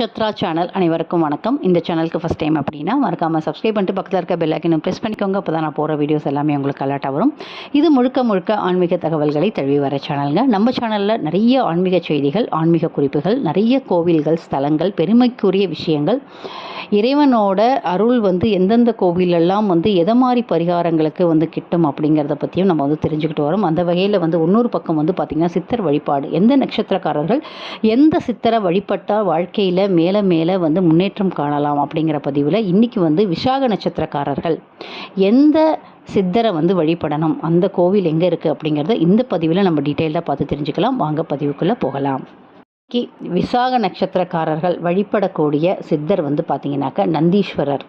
Nakshatra channel அனைவருக்கும் வணக்கம். இந்த சேனலுக்கு ஃபஸ்ட் டைம் அப்படின்னா மறக்காமல் சப்ஸ்கிரைப் பண்ணிட்டு பக்கத்தில் இருக்க பெல் ஐக்கனும் ப்ரெஸ் பண்ணிக்கோங்க. அப்போ தான் நான் போகிற வீடியோஸ் எல்லாமே உங்களுக்கு அலர்ட்டாக வரும். இது முழுக்க முழுக்க ஆன்மீக தகவல்களை தழுவி வர சேனலுங்க நம்ம சேனலில் நிறைய ஆன்மீக செய்திகள் ஆன்மீக குறிப்புகள் நிறைய கோவில்கள் ஸ்தலங்கள் பெருமைக்குரிய விஷயங்கள். இறைவனோட அருள் வந்து எந்தெந்த கோவிலெல்லாம் வந்து எதை மாதிரி பரிகாரங்களுக்கு வந்து கிட்டும் அப்படிங்கிறத பற்றியும் நம்ம வந்து தெரிஞ்சுக்கிட்டு வரோம். அந்த வகையில் வந்து இன்னொரு பக்கம் வந்து பார்த்திங்கன்னா சித்தர் வழிபாடு. எந்த நட்சத்திரக்காரர்கள் எந்த சித்தரை வழிபட்டால் வாழ்க்கையில் மேலே மேலே வந்து முன்னேற்றம் காணலாம் அப்படிங்கிற பதிவில் இன்றைக்கி வந்து விசாக நட்சத்திரக்காரர்கள் எந்த சித்தரை வந்து வழிபடணும் அந்த கோவில் எங்கே இருக்குது அப்படிங்கிறத இந்த பதிவில் நம்ம டீட்டெயிலாக பார்த்து தெரிஞ்சுக்கலாம். வாங்க பதிவுக்குள்ளே போகலாம். கி விசாக நட்சத்திரக்காரர்கள் வழிபடக்கூடிய சித்தர் வந்து பார்த்தீங்கன்னாக்கா நந்தீஸ்வரர்.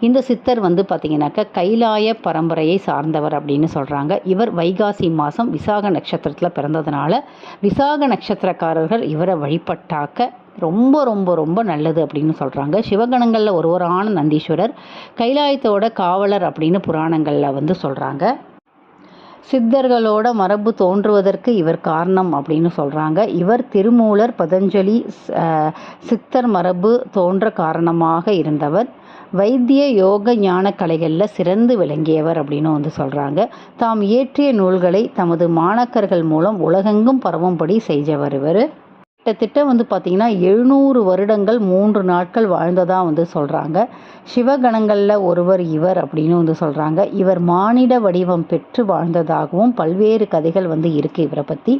இந்த சித்தர் வந்து பார்த்தீங்கன்னாக்கா கைலாய பரம்பரையை சார்ந்தவர் அப்படின்னு சொல்கிறாங்க இவர் வைகாசி மாதம் விசாக நட்சத்திரத்தில் பிறந்ததுனால விசாக நட்சத்திரக்காரர்கள் இவரை வழிபட்டாக்க ரொம்ப ரொம்ப ரொம்ப நல்லது அப்படின்னு சொல்கிறாங்க சிவகணங்களில் ஒருவரான நந்தீஸ்வரர் கைலாயத்தோட காவலர் அப்படின்னு புராணங்களில் வந்து சொல்கிறாங்க சித்தர்களோட மரபு தோன்றுவதற்கு இவர் காரணம் அப்படின்னு சொல்கிறாங்க இவர் திருமூலர் பதஞ்சலி சித்தர் மரபு தோன்ற காரணமாக இருந்தவர். வைத்திய யோக ஞான கலைகளில் சிறந்து விளங்கியவர் அப்படின்னு வந்து சொல்கிறாங்க தாம் இயற்றிய நூல்களை தமது மாணக்கர்கள் மூலம் உலகெங்கும் பரவும்படி செய்தவர் இவர். கிட்டத்தட்ட வந்து பார்த்திங்கன்னா எழுநூறு வருடங்கள் மூன்று நாட்கள் வாழ்ந்ததாக வந்து சொல்கிறாங்க சிவகணங்களில் ஒருவர் இவர் அப்படின்னு வந்து சொல்கிறாங்க இவர் மானிட வடிவம் பெற்று வாழ்ந்ததாகவும் பல்வேறு கதைகள் வந்து இருக்குது இவரை பற்றி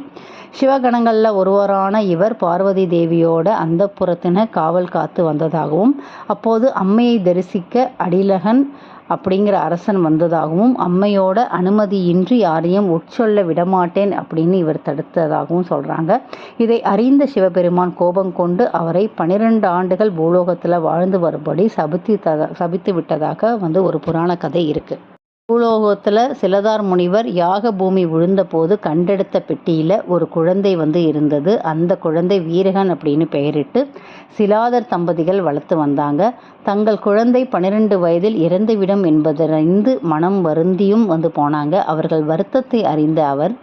சிவகணங்களில் ஒருவரான இவர் பார்வதி தேவியோட அந்த புறத்தின காவல் காத்து வந்ததாகவும் அப்போது அம்மையை தரிசிக்க அடிலகன் அப்படிங்கிற அரசன் வந்ததாகவும் அம்மையோட அனுமதியின்றி யாரையும் உட்சொல்ல விடமாட்டேன் அப்படின்னு இவர் தடுத்ததாகவும் சொல்கிறாங்க இதை அறிந்த சிவபெருமான் கோபம் கொண்டு அவரை பனிரெண்டு ஆண்டுகள் பூலோகத்தில் வாழ்ந்து வரும்படி சபித்து சபித்து விட்டதாக வந்து ஒரு புராண கதை இருக்குது பூலோகத்தில் சிலதார் முனிவர் யாக பூமி விழுந்தபோது கண்டெடுத்த பெட்டியில் ஒரு குழந்தை வந்து இருந்தது. அந்த குழந்தை வீரகன் அப்படின்னு பெயரிட்டு சிலாதர் தம்பதிகள் வளர்த்து வந்தாங்க. தங்கள் குழந்தை பன்னிரெண்டு வயதில் இறந்துவிடும் என்பதறிந்து மனம் வருந்தியும் வந்து போனாங்க. அவர்கள் வருத்தத்தை அறிந்த அவர்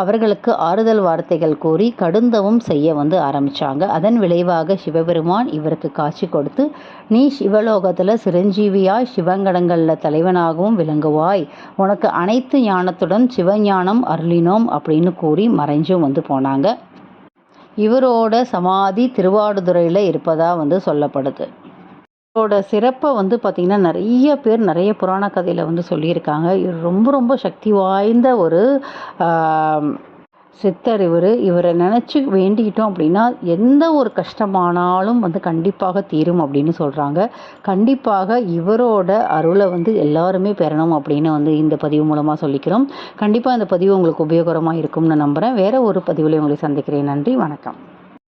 அவர்களுக்கு ஆறுதல் வார்த்தைகள் கூறி கடுந்தவும் செய்ய வந்து ஆரம்பித்தாங்க அதன் விளைவாக சிவபெருமான் இவருக்கு காட்சி கொடுத்து நீ சிவலோகத்தில் சிரஞ்சீவியாய் சிவங்கடங்களில் தலைவனாகவும் விளங்குவாய். உனக்கு அனைத்து ஞானத்துடன் சிவஞானம் அருளினோம் அப்படின்னு கூறி மறைஞ்சும் வந்து போனாங்க. இவரோட சமாதி திருவாடுதுறையில் இருப்பதாக வந்து சொல்லப்படுது. இதோட சிறப்பை வந்து பார்த்திங்கன்னா நிறைய பேர் நிறைய புராண கதையில் வந்து சொல்லியிருக்காங்க. இவர் ரொம்ப ரொம்ப சக்தி வாய்ந்த ஒரு சித்தர் இவர். இவரை நினச்சி வேண்டிக்கிட்டோம் அப்படின்னா எந்த ஒரு கஷ்டமானாலும் வந்து கண்டிப்பாக தீரும் அப்படின்னு சொல்கிறாங்க கண்டிப்பாக இவரோட அருளை வந்து எல்லாருமே பெறணும் அப்படின்னு வந்து இந்த பதிவு மூலமாக சொல்லிக்கிறோம். கண்டிப்பாக இந்த பதிவு உங்களுக்கு உபயோகரமாக இருக்கும்னு நம்புகிறேன் வேறு ஒரு பதிவில் உங்களை சந்திக்கிறேன். நன்றி. வணக்கம்.